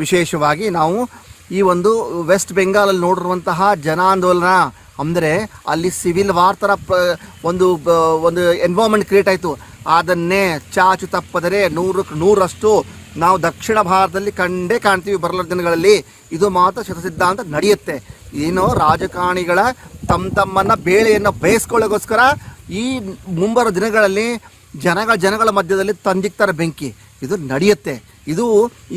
ವಿಶೇಷವಾಗಿ ನಾವು ಈ ಒಂದು ವೆಸ್ಟ್ ಬೆಂಗಾಲಲ್ಲಿ ನೋಡಿರುವಂತಹ ಜನಾಂದೋಲನ. ಅಂದರೆ ಅಲ್ಲಿ ಸಿವಿಲ್ ವಾರ್ ಥರ ಒಂದು ಒಂದು ಎನ್ವೈರ್ಮೆಂಟ್ ಕ್ರಿಯೇಟ್ ಆಯಿತು. ಅದನ್ನೇ ಚಾಚು ತಪ್ಪದರೆ ನೂರಕ್ಕೆ ನೂರಷ್ಟು ನಾವು ದಕ್ಷಿಣ ಭಾರತದಲ್ಲಿ ಕಂಡೇ ಕಾಣ್ತೀವಿ ಬರಲ ದಿನಗಳಲ್ಲಿ. ಇದು ಮಾತ್ರ ಶತಸಿದ್ಧಾಂತ ನಡೆಯುತ್ತೆ. ಏನೋ ರಾಜಕಾರಣಿಗಳ ತಮ್ಮ ತಮ್ಮನ್ನು ಬೇಳೆಯನ್ನು ಬೇಯಿಸ್ಕೊಳ್ಳೋಕ್ಕೋಸ್ಕರ ಈ ಮುಂಬರೋ ದಿನಗಳಲ್ಲಿ ಜನಗಳ ಜನಗಳ ಮಧ್ಯದಲ್ಲಿ ತಂದಿಕ್ತಾರೆ ಬೆಂಕಿ. ಇದು ನಡೆಯುತ್ತೆ. ಇದು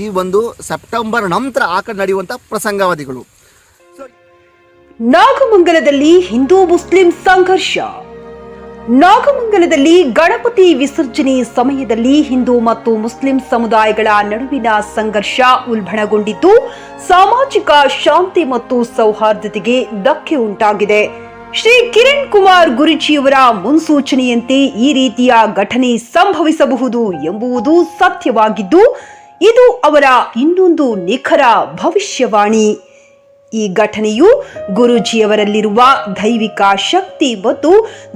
ಈ ಒಂದು ಸೆಪ್ಟೆಂಬರ್ ನಂತರ ಆ ಕಡೆ ನಡೆಯುವಂಥ ಪ್ರಸಂಗಾವಧಿಗಳು. ನಾಗಮಂಗಲದಲ್ಲಿ ಹಿಂದೂ ಮುಸ್ಲಿಂ ಸಂಘರ್ಷ. ನಾಗಮಂಗಲದಲ್ಲಿ ಗಣಪತಿ ವಿಸರ್ಜನೆ ಸಮಯದಲ್ಲಿ ಹಿಂದೂ ಮತ್ತು ಮುಸ್ಲಿಂ ಸಮುದಾಯಗಳ ನಡುವಿನ ಸಂಘರ್ಷ ಉಲ್ಬಣಗೊಂಡಿದ್ದು, ಸಾಮಾಜಿಕ ಶಾಂತಿ ಮತ್ತು ಸೌಹಾರ್ದತೆಗೆ ಧಕ್ಕೆ ಉಂಟಾಗಿದೆ. ಶ್ರೀ ಕಿರಣ್ ಕುಮಾರ್ ಗುರುಜಿಯವರ ಮುನ್ಸೂಚನೆಯಂತೆ ಈ ರೀತಿಯ ಘಟನೆ ಸಂಭವಿಸಬಹುದು ಎಂಬುವುದು ಸತ್ಯವಾಗಿದ್ದು, ಇದು ಅವರ ಇನ್ನೊಂದು ನಿಖರ ಭವಿಷ್ಯವಾಣಿ. ಈ ಘಟನೆಯು ಗುರುಜಿಯವರಲ್ಲಿರುವ ದೈವಿಕ ಶಕ್ತಿ ಮತ್ತು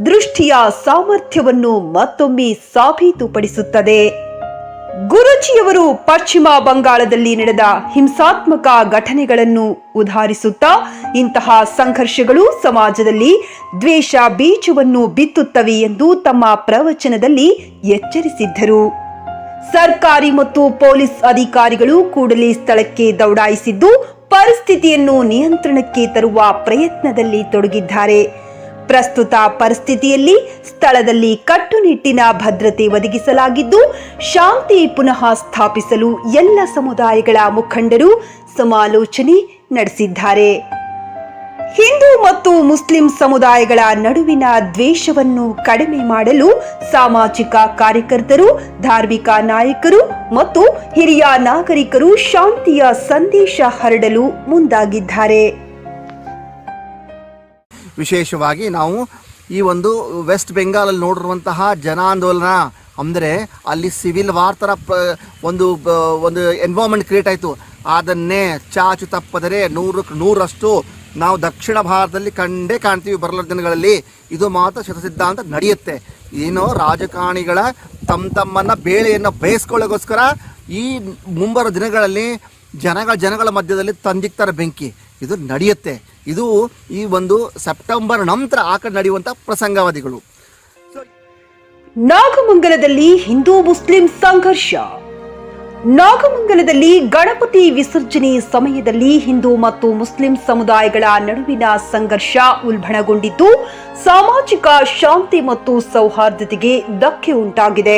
ದೃಷ್ಟಿಯ ಸಾಮರ್ಥ್ಯವನ್ನು ಮತ್ತೊಮ್ಮೆ ಸಾಬೀತುಪಡಿಸುತ್ತದೆ. ಗುರೂಜಿಯವರು ಪಶ್ಚಿಮ ಬಂಗಾಳದಲ್ಲಿ ನಡೆದ ಹಿಂಸಾತ್ಮಕ ಘಟನೆಗಳನ್ನು ಉದಾಹರಿಸುತ್ತಾ ಇಂತಹ ಸಂಘರ್ಷಗಳು ಸಮಾಜದಲ್ಲಿ ದ್ವೇಷ ಬೀಜವನ್ನು ಬಿತ್ತುತ್ತವೆ ಎಂದು ತಮ್ಮ ಪ್ರವಚನದಲ್ಲಿ ಎಚ್ಚರಿಸಿದ್ದರು. ಸರ್ಕಾರಿ ಮತ್ತು ಪೊಲೀಸ್ ಅಧಿಕಾರಿಗಳು ಕೂಡಲೇ ಸ್ಥಳಕ್ಕೆ ದೌಡಾಯಿಸಿದ್ದು ಪರಿಸ್ಥಿತಿಯನ್ನು ನಿಯಂತ್ರಣಕ್ಕೆ ತರುವ ಪ್ರಯತ್ನದಲ್ಲಿ ತೊಡಗಿದ್ದಾರೆ. ಪ್ರಸ್ತುತ ಪರಿಸ್ಥಿತಿಯಲ್ಲಿ ಸ್ಥಳದಲ್ಲಿ ಕಟ್ಟುನಿಟ್ಟಿನ ಭದ್ರತೆ ಒದಗಿಸಲಾಗಿದ್ದು, ಶಾಂತಿ ಪುನಃ ಸ್ಥಾಪಿಸಲು ಎಲ್ಲ ಸಮುದಾಯಗಳ ಮುಖಂಡರು ಸಮಾಲೋಚನೆ ನಡೆಸಿದ್ದಾರೆ. ಹಿಂದೂ ಮತ್ತು ಮುಸ್ಲಿಂ ಸಮುದಾಯಗಳ ನಡುವಿನ ದ್ವೇಷವನ್ನು ಕಡಿಮೆ ಮಾಡಲು ಸಾಮಾಜಿಕ ಕಾರ್ಯಕರ್ತರು, ಧಾರ್ಮಿಕ ನಾಯಕರು ಮತ್ತು ಹಿರಿಯ ನಾಗರಿಕರು ಶಾಂತಿಯ ಸಂದೇಶ ಹರಡಲು ಮುಂದಾಗಿದ್ದಾರೆ. ವಿಶೇಷವಾಗಿ ನಾವು ಈ ಒಂದು ವೆಸ್ಟ್ ಬೆಂಗಾಲಲ್ಲಿ ನೋಡಿರುವಂತಹ ಜನಾಂದೋಲನ ಅಂದರೆ ಅಲ್ಲಿ ಸಿವಿಲ್ ವಾರ್ ಥರ ಒಂದು ಒಂದು ಎನ್ವೈರ್ಮೆಂಟ್ ಕ್ರಿಯೇಟ್ ಆಯಿತು. ಅದನ್ನೇ ಚಾಚು ತಪ್ಪದರೆ ನೂರಕ್ಕೆ ನೂರಷ್ಟು ನಾವು ದಕ್ಷಿಣ ಭಾರತದಲ್ಲಿ ಕಂಡೇ ಕಾಣ್ತೀವಿ ಬರಲ ದಿನಗಳಲ್ಲಿ. ಇದು ಮಾತ್ರ ಶತಸಿದ್ಧಾಂತ ನಡೆಯುತ್ತೆ. ಏನೋ ರಾಜಕಾರಣಿಗಳ ತಮ್ಮ ತಮ್ಮನ್ನು ಬೇಳೆಯನ್ನು ಬಯಸ್ಕೊಳ್ಳೋಕ್ಕೋಸ್ಕರ ಈ ಮುಂಬರೋ ದಿನಗಳಲ್ಲಿ ಜನಗಳ ಜನಗಳ ಮಧ್ಯದಲ್ಲಿ ತಂದಿಕ್ತಾರೆ ಬೆಂಕಿ. ಇದು ನಡೆಯುತ್ತೆ. ಇದು ಈ ಒಂದು ಸೆಪ್ಟೆಂಬರ್ ನಂತರ ಆ ಕಡೆ ನಡೆಯುವಂಥ ಪ್ರಸಂಗವಾದಿಗಳು. ನಾಗಮಂಗಲದಲ್ಲಿ ಹಿಂದೂ ಮುಸ್ಲಿಂ ಸಂಘರ್ಷ. ನಾಗಮಂಗಲದಲ್ಲಿ ಗಣಪತಿ ವಿಸರ್ಜನೆ ಸಮಯದಲ್ಲಿ ಹಿಂದೂ ಮತ್ತು ಮುಸ್ಲಿಂ ಸಮುದಾಯಗಳ ನಡುವಿನ ಸಂಘರ್ಷ ಉಲ್ಬಣಗೊಂಡಿದ್ದು, ಸಾಮಾಜಿಕ ಶಾಂತಿ ಮತ್ತು ಸೌಹಾರ್ದತೆಗೆ ಧಕ್ಕೆ ಉಂಟಾಗಿದೆ.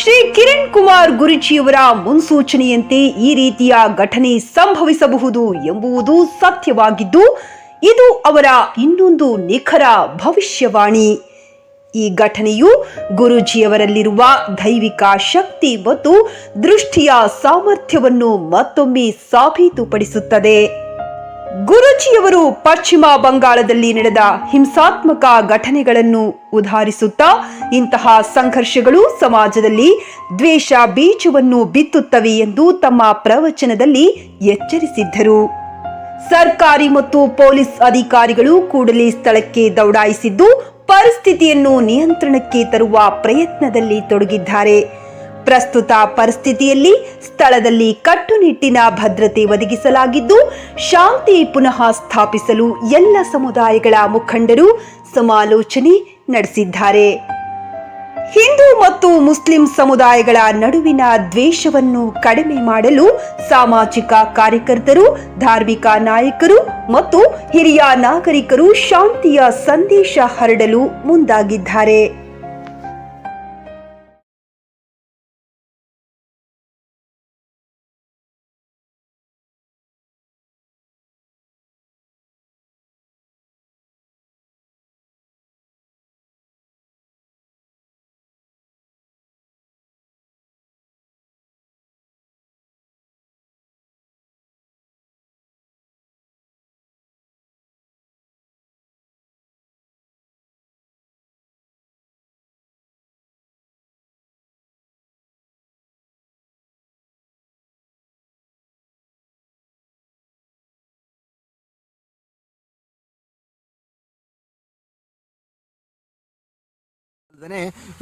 ಶ್ರೀ ಕಿರಣ್ ಕುಮಾರ್ ಗುರುಜಿಯವರ ಮುನ್ಸೂಚನೆಯಂತೆ ಈ ರೀತಿಯ ಘಟನೆ ಸಂಭವಿಸಬಹುದು ಎಂಬುದು ಸತ್ಯವಾಗಿದ್ದು, ಇದು ಅವರ ಇನ್ನೊಂದು ನಿಖರ ಭವಿಷ್ಯವಾಣಿ. ಈ ಘಟನೆಯು ಗುರುಜಿಯವರಲ್ಲಿರುವ ದೈವಿಕ ಶಕ್ತಿ ಮತ್ತು ದೃಷ್ಟಿಯ ಸಾಮರ್ಥ್ಯವನ್ನು ಮತ್ತೊಮ್ಮೆ ಸಾಬೀತುಪಡಿಸುತ್ತದೆ. ಗುರೂಜಿಯವರು ಪಶ್ಚಿಮ ಬಂಗಾಳದಲ್ಲಿ ನಡೆದ ಹಿಂಸಾತ್ಮಕ ಘಟನೆಗಳನ್ನು ಉದಾಹರಿಸುತ್ತಾ ಇಂತಹ ಸಂಘರ್ಷಗಳು ಸಮಾಜದಲ್ಲಿ ದ್ವೇಷ ಬೀಜವನ್ನು ಬಿತ್ತುತ್ತವೆ ಎಂದು ತಮ್ಮ ಪ್ರವಚನದಲ್ಲಿ ಎಚ್ಚರಿಸಿದ್ದರು. ಸರ್ಕಾರಿ ಮತ್ತು ಪೊಲೀಸ್ ಅಧಿಕಾರಿಗಳು ಕೂಡಲೇ ಸ್ಥಳಕ್ಕೆ ದೌಡಾಯಿಸಿದ್ದು ಪರಿಸ್ಥಿತಿಯನ್ನು ನಿಯಂತ್ರಣಕ್ಕೆ ತರುವ ಪ್ರಯತ್ನದಲ್ಲಿ ತೊಡಗಿದ್ದಾರೆ. ಪ್ರಸ್ತುತ ಪರಿಸ್ಥಿತಿಯಲ್ಲಿ ಸ್ಥಳದಲ್ಲಿ ಕಟ್ಟುನಿಟ್ಟಿನ ಭದ್ರತೆ ಒದಗಿಸಲಾಗಿದ್ದು, ಶಾಂತಿ ಪುನಃ ಸ್ಥಾಪಿಸಲು ಎಲ್ಲ ಸಮುದಾಯಗಳ ಮುಖಂಡರು ಸಮಾಲೋಚನೆ ನಡೆಸಿದ್ದಾರೆ. ಹಿಂದೂ ಮತ್ತು ಮುಸ್ಲಿಂ ಸಮುದಾಯಗಳ ನಡುವಿನ ದ್ವೇಷವನ್ನು ಕಡಿಮೆ ಮಾಡಲು ಸಾಮಾಜಿಕ ಕಾರ್ಯಕರ್ತರು, ಧಾರ್ಮಿಕ ನಾಯಕರು ಮತ್ತು ಹಿರಿಯ ನಾಗರಿಕರು ಶಾಂತಿಯ ಸಂದೇಶ ಹರಡಲು ಮುಂದಾಗಿದ್ದಾರೆ.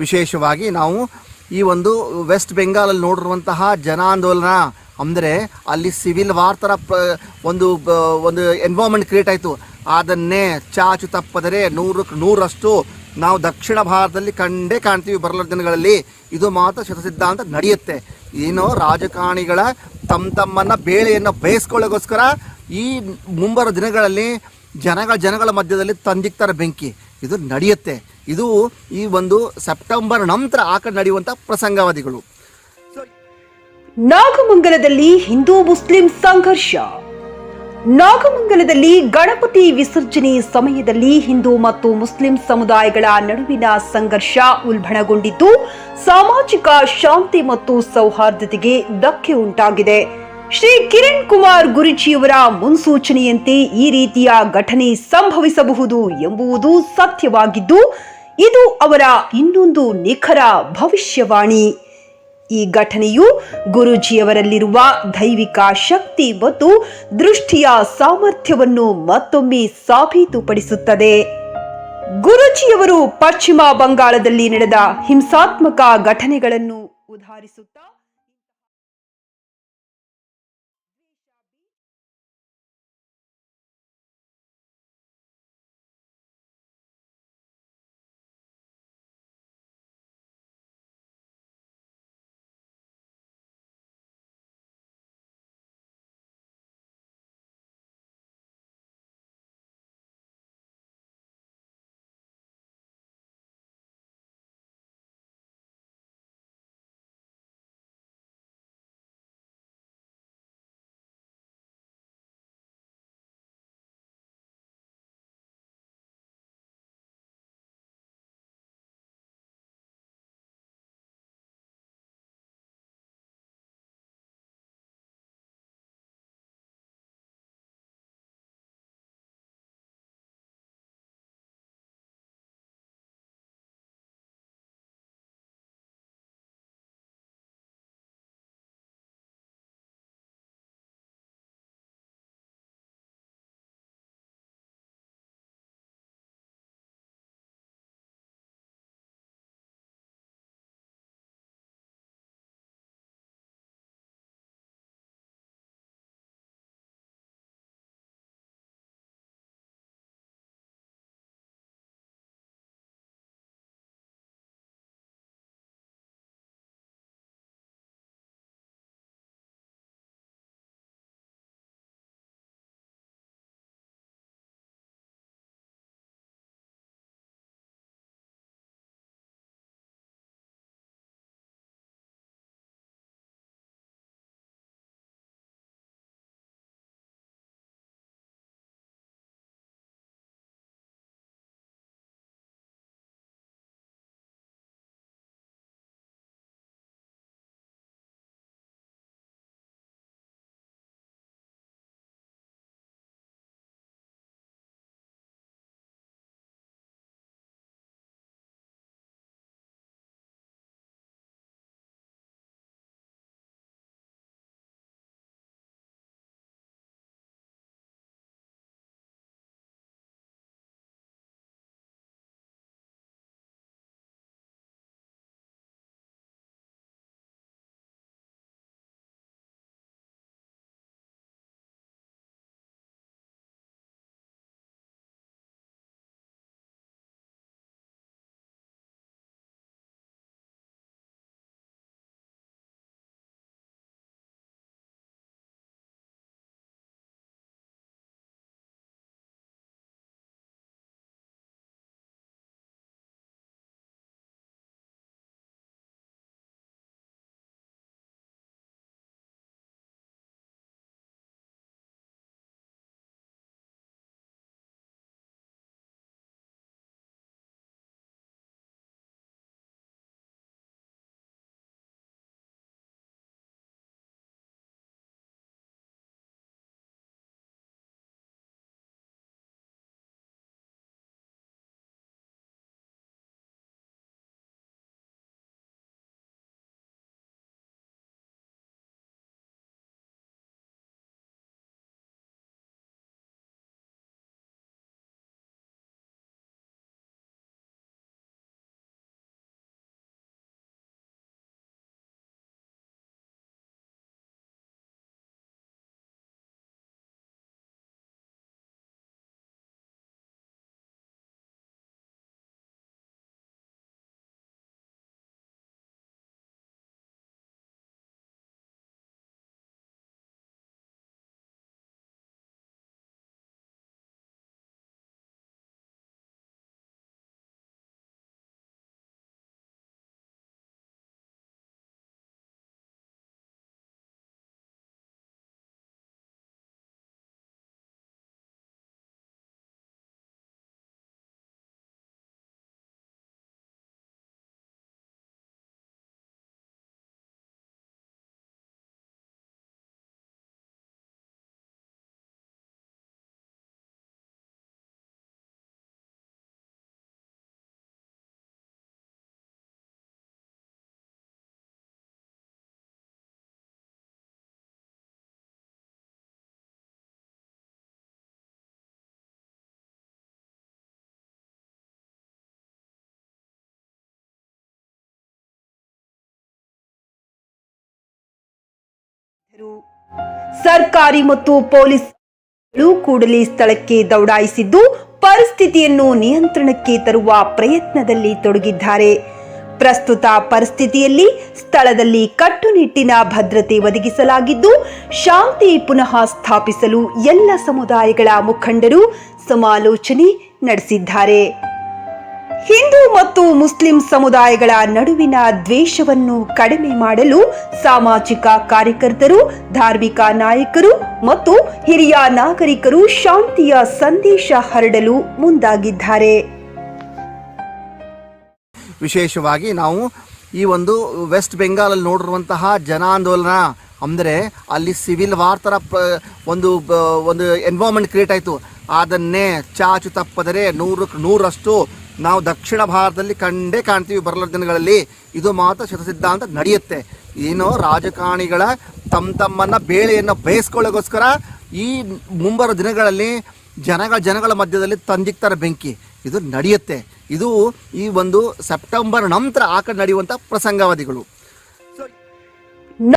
ವಿಶೇಷವಾಗಿ ನಾವು ಈ ಒಂದು ವೆಸ್ಟ್ ಬೆಂಗಾಲಲ್ಲಿ ನೋಡಿರುವಂತಹ ಜನಾಂದೋಲನ. ಅಂದರೆ ಅಲ್ಲಿ ಸಿವಿಲ್ ವಾರ್ ಥರ ಒಂದು ಒಂದು ಎನ್ವೈರ್ಮೆಂಟ್ ಕ್ರಿಯೇಟ್ ಆಯಿತು. ಅದನ್ನೇ ಚಾಚು ತಪ್ಪದರೆ ನೂರಕ್ಕೆ ನೂರಷ್ಟು ನಾವು ದಕ್ಷಿಣ ಭಾರತದಲ್ಲಿ ಕಂಡೇ ಕಾಣ್ತೀವಿ ಬರಲ ದಿನಗಳಲ್ಲಿ. ಇದು ಮಾತ್ರ ಶತಸಿದ್ಧಾಂತ ನಡೆಯುತ್ತೆ. ಏನೋ ರಾಜಕಾರಣಿಗಳ ತಮ್ಮ ತಮ್ಮನ್ನ ಬೇಳೆಯನ್ನು ಬೇಯಿಸ್ಕೊಳ್ಳೋಕ್ಕೋಸ್ಕರ ಈ ಮುಂಬರೋ ದಿನಗಳಲ್ಲಿ ಜನಗಳ ಜನಗಳ ಮಧ್ಯದಲ್ಲಿ ತಂದಿಕ್ತಾರೆ ಬೆಂಕಿ. ಇದು ನಡೆಯುತ್ತೆ. ಇದು ಈ ಒಂದು ಸೆಪ್ಟೆಂಬರ್ ನಂತರ ಆ ಕಡೆ ನಡೆಯುವಂಥ ಪ್ರಸಂಗವಾದಿಗಳು. ನಾಗಮಂಗಲದಲ್ಲಿ ಹಿಂದೂ ಮುಸ್ಲಿಂ ಸಂಘರ್ಷ. ನಾಗಮಂಗಲದಲ್ಲಿ ಗಣಪತಿ ವಿಸರ್ಜನೆ ಸಮಯದಲ್ಲಿ ಹಿಂದೂ ಮತ್ತು ಮುಸ್ಲಿಂ ಸಮುದಾಯಗಳ ನಡುವಿನ ಸಂಘರ್ಷ ಉಲ್ಬಣಗೊಂಡಿದ್ದು, ಸಾಮಾಜಿಕ ಶಾಂತಿ ಮತ್ತು ಸೌಹಾರ್ದತೆಗೆ ಧಕ್ಕೆ ಉಂಟಾಗಿದೆ. ಶ್ರೀ ಕಿರಣ್ ಕುಮಾರ್ ಗುರುಜಿಯವರ ಮುನ್ಸೂಚನೆಯಂತೆ ಈ ರೀತಿಯ ಘಟನೆ ಸಂಭವಿಸಬಹುದು ಎಂಬುದು ಸತ್ಯವಾಗಿದ್ದು ಇದು ಅವರ ಇನ್ನೊಂದು ನಿಖರ ಭವಿಷ್ಯವಾಣಿ. ಈ ಘಟನೆಯು ಗುರುಜಿಯವರಲ್ಲಿರುವ ದೈವಿಕ ಶಕ್ತಿ ಮತ್ತು ದೃಷ್ಟಿಯ ಸಾಮರ್ಥ್ಯವನ್ನು ಮತ್ತೊಮ್ಮೆ ಸಾಬೀತುಪಡಿಸುತ್ತದೆ. ಗುರುಜಿಯವರು ಪಶ್ಚಿಮ ಬಂಗಾಳದಲ್ಲಿ ನಡೆದ ಹಿಂಸಾತ್ಮಕ ಘಟನೆಗಳನ್ನು ಉದಾಹರಿಸುತ್ತಾ ಸರ್ಕಾರಿ ಮತ್ತು ಪೊಲೀಸ್ ಕೂಡಲೇ ಸ್ಥಳಕ್ಕೆ ದೌಡಾಯಿಸಿದ್ದು, ಪರಿಸ್ಥಿತಿಯನ್ನು ನಿಯಂತ್ರಣಕ್ಕೆ ತರುವ ಪ್ರಯತ್ನದಲ್ಲಿ ತೊಡಗಿದ್ದಾರೆ. ಪ್ರಸ್ತುತ ಪರಿಸ್ಥಿತಿಯಲ್ಲಿ ಸ್ಥಳದಲ್ಲಿ ಕಟ್ಟುನಿಟ್ಟಿನ ಭದ್ರತೆ ಒದಗಿಸಲಾಗಿದ್ದು, ಶಾಂತಿ ಪುನಃ ಸ್ಥಾಪಿಸಲು ಎಲ್ಲ ಸಮುದಾಯಗಳ ಮುಖಂಡರು ಸಮಾಲೋಚನೆ ನಡೆಸಿದ್ದಾರೆ. ಹಿಂದೂ ಮತ್ತು ಮುಸ್ಲಿಂ ಸಮುದಾಯಗಳ ನಡುವಿನ ದ್ವೇಷವನ್ನು ಕಡಿಮೆ ಮಾಡಲು ಸಾಮಾಜಿಕ ಕಾರ್ಯಕರ್ತರು, ಧಾರ್ಮಿಕ ನಾಯಕರು ಮತ್ತು ಹಿರಿಯ ನಾಗರಿಕರು ಶಾಂತಿಯ ಸಂದೇಶ ಹರಡಲು ಮುಂದಾಗಿದ್ದಾರೆ. ವಿಶೇಷವಾಗಿ ನಾವು ಈ ಒಂದು ವೆಸ್ಟ್ ಬೆಂಗಾಲಲ್ಲಿ ನೋಡಿರುವಂತಹ ಜನಾಂದೋಲನ ಅಂದರೆ ಅಲ್ಲಿ ಸಿವಿಲ್ ವಾರ್ ಥರ ಒಂದು ಒಂದು ಎನ್ವೈರ್ಮೆಂಟ್ ಕ್ರಿಯೇಟ್ ಆಯಿತು. ಅದನ್ನೇ ಚಾಚು ತಪ್ಪದರೆ ನೂರಕ್ಕೆ ನೂರಷ್ಟು ನಾವು ದಕ್ಷಿಣ ಭಾರತದಲ್ಲಿ ಕಂಡೇ ಕಾಣ್ತೀವಿ ಬರಲ ದಿನಗಳಲ್ಲಿ. ಇದು ಮಾತ್ರ ಶತಸಿದ್ಧಾಂತ ನಡೆಯುತ್ತೆ. ಏನೋ ರಾಜಕಾರಣಿಗಳ ತಮ್ಮ ತಮ್ಮನ್ನ ಬೇಳೆಯನ್ನು ಬಯಸ್ಕೊಳ್ಳೋಕ್ಕೋಸ್ಕರ ಈ ಮುಂಬರೋ ದಿನಗಳಲ್ಲಿ ಜನಗಳ ಜನಗಳ ಮಧ್ಯದಲ್ಲಿ ತಂದಿಕ್ತಾರೆ ಬೆಂಕಿ. ಇದು ನಡೆಯುತ್ತೆ. ಇದು ಈ ಒಂದು ಸೆಪ್ಟೆಂಬರ್ ನಂತರ ಆ ಕಡೆ ನಡೆಯುವಂಥ ಪ್ರಸಂಗಾವಧಿಗಳು.